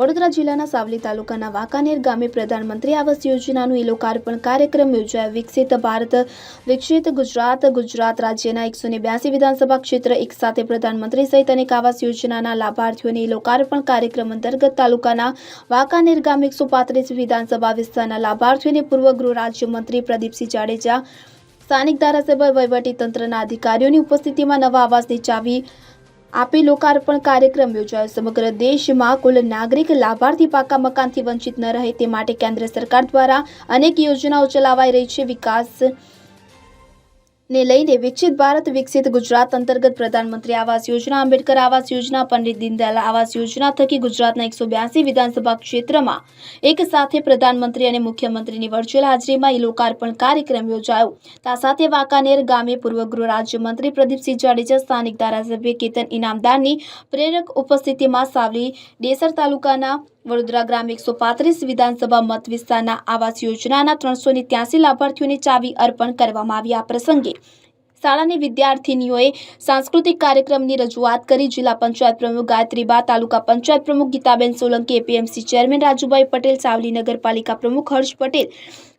વડોદરા જિલ્લાના સાવલી તાલુકાના વાંકાનેર ગામે પ્રધાનમંત્રી આવાસ યોજનાનું ઈ લોકાર્પણ કાર્યક્રમ યોજાયો. વિકસિત ભારત, વિકસિત ગુજરાત ગુજરાત રાજ્યના એકસો બ્યાસી વિધાનસભા ક્ષેત્ર એક સાથે પ્રધાનમંત્રી સહિત અનેક આવાસ યોજનાના લાભાર્થીઓને લોકાર્પણ કાર્યક્રમ અંતર્ગત તાલુકાના વાંકાનેર ગામ એકસો પાંત્રીસ વિધાનસભા વિસ્તારના લાભાર્થીઓને પૂર્વ ગૃહ રાજ્યમંત્રી પ્રદીપસિંહ જાડેજા, સ્થાનિક ધારાસભ્ય વહીવટી તંત્રના અધિકારીઓની ઉપસ્થિતિમાં નવા આવાસની ચાવી આપી લોકાર્પણ કાર્યક્રમ યોજાયો. સમગ્ર દેશમાં કુલ નાગરિક લાભાર્થી પાકા મકાનથી વંચિત ન રહે તે માટે કેન્દ્ર સરકાર દ્વારા અનેક યોજનાઓ ચલાવાઈ રહી છે. વિકાસ ને લઈને વિકસિત ભારત, વિકસિત ગુજરાત અંતર્ગત પ્રધાનમંત્રી આવાસ યોજના, આંબેડકર આવાસ યોજના, પંડિત દીનદયાલ આવાસ યોજના થકી ગુજરાતના એકસો બ્યાસી વિધાનસભા ક્ષેત્રમાં એક સાથે પ્રધાનમંત્રી અને મુખ્યમંત્રીની વર્ચ્યુઅલ હાજરીમાં એ લોકાર્પણ કાર્યક્રમ યોજાયો. તા સાથે વાંકાનેર ગામે પૂર્વ ગૃહ રાજ્યમંત્રી પ્રદીપસિંહ જાડેજા, સ્થાનિક ધારાસભ્ય કેતન ઇનામદારની પ્રેરક ઉપસ્થિતિમાં સાવલી ડેસર તાલુકાના વડોદરા ગ્રામ એકસો પાંત્રીસ વિધાનસભા મત વિસ્તારના આવાસ યોજનાના ત્રણસો લાભાર્થીઓને ચાવી અર્પણ કરવામાં આવી આ પ્રસંગે શાળાની વિદ્યાર્થીનીઓએ સાંસ્કૃતિક કાર્યક્રમની રજૂઆત કરી. જિલ્લા પંચાયત પ્રમુખ ગાયત્રીબા તાલુકા પંચાયત પ્રમુખ ગીતાબેન સોલંકી, એપીએમસી ચેરમેન રાજુભાઈ પટેલ, સાવલી નગરપાલિકા પ્રમુખ હર્ષ પટેલ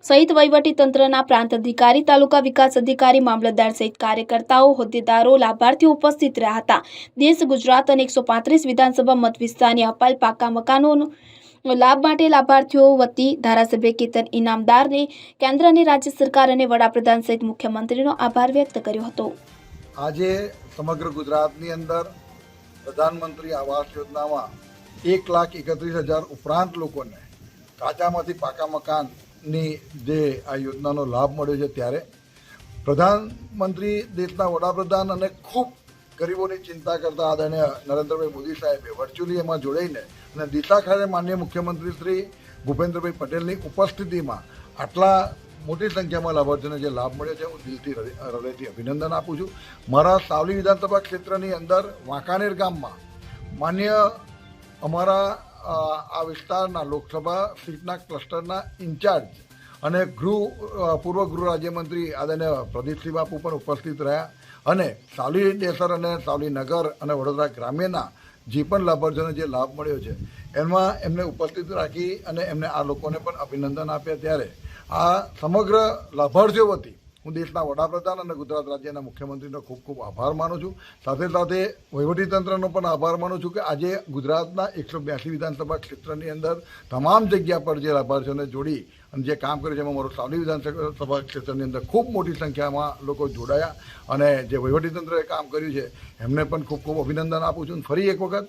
સહિત વહીવટી તંત્રના પ્રાંત અધિકારી, તાલુકા વિકાસ અધિકારી, મામલતદાર સહિત કાર્યકર્તાઓ, હોદ્દેદારો, લાભાર્થીઓ ઉપસ્થિત રહ્યા હતા. દેશ ગુજરાત અને એકસો વિધાનસભા મત વિસ્તારની અપાયેલ પાકા મકાનોનો લાભ માટે લાભાર્થીઓ વતી ધારાસભ્ય કેતન ઇનામદારને કેન્દ્ર અને રાજ્ય સરકાર અને વડાપ્રધાન સહિત મુખ્યમંત્રીનો આભાર વ્યક્ત કર્યો હતો. આજે સમગ્ર ગુજરાતની અંદર પ્રધાનમંત્રી આવાસ યોજનામાં એક લાખ એકત્રીસ હજાર ઉપરાંત લોકોને કાચામાંથી પાકા મકાનની જે આ યોજનાનો લાભ મળ્યો છે ત્યારે પ્રધાનમંત્રી દેશના વડાપ્રધાન અને ખૂબ ગરીબોની ચિંતા કરતા આદરણીય નરેન્દ્રભાઈ મોદી સાહેબે વર્ચ્યુઅલી એમાં જોડાઈને અને દિશા ખાતે માન્ય મુખ્યમંત્રી શ્રી ભૂપેન્દ્રભાઈ પટેલની ઉપસ્થિતિમાં આટલા મોટી સંખ્યામાં લાભાર્થીઓને જે લાભ મળ્યો છે, હું દિલથી હૃદય- હૃદયથી અભિનંદન આપું છું. મારા સાવલી વિધાનસભા ક્ષેત્રની અંદર વાંકાનેર ગામમાં માન્ય અમારા આ વિસ્તારના લોકસભા સીટના ક્લસ્ટરના ઇન્ચાર્જ અને ગૃહ પૂર્વ ગૃહ રાજ્યમંત્રી આદરણીય પ્રદીપસિંહ બાપુ પણ ઉપસ્થિત રહ્યા. અને સાવલી દેસર અને સાવલી નગર અને વડોદરા ગ્રામ્યના જે પણ લાભાર્થીઓને જે લાભ મળ્યો છે, એમાં એમને ઉપસ્થિત રાખી અને એમને આ લોકોને પણ અભિનંદન આપ્યા. ત્યારે આ સમગ્ર લાભાર્થીઓ વતી હું દેશના વડાપ્રધાન અને ગુજરાત રાજ્યના મુખ્યમંત્રીનો ખૂબ ખૂબ આભાર માનું છું. સાથે સાથે વહીવટીતંત્રનો પણ આભાર માનું છું કે આજે ગુજરાતના એકસો બ્યાસી વિધાનસભા ક્ષેત્રની અંદર તમામ જગ્યા પર જે લાભાર્થીઓને જોડી અને જે કામ કર્યું છે એમાં મારું સાવલી વિધાનસભા ક્ષેત્રની અંદર ખૂબ મોટી સંખ્યામાં લોકો જોડાયા અને જે વહીવટીતંત્રએ કામ કર્યું છે એમને પણ ખૂબ ખૂબ અભિનંદન આપું છું. અને ફરી એક વખત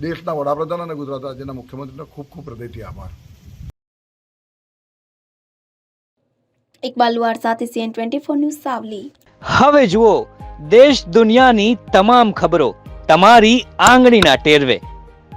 દેશના વડાપ્રધાન અને ગુજરાત રાજ્યના મુખ્યમંત્રીનો ખૂબ ખૂબ હૃદયથી આભાર. ઇકબાલ લુહાર સાથે CN twenty four news Savli. હવે જુઓ દેશ દુનિયાની તમામ ખબરો તમારી આંગળીના ટેરવે.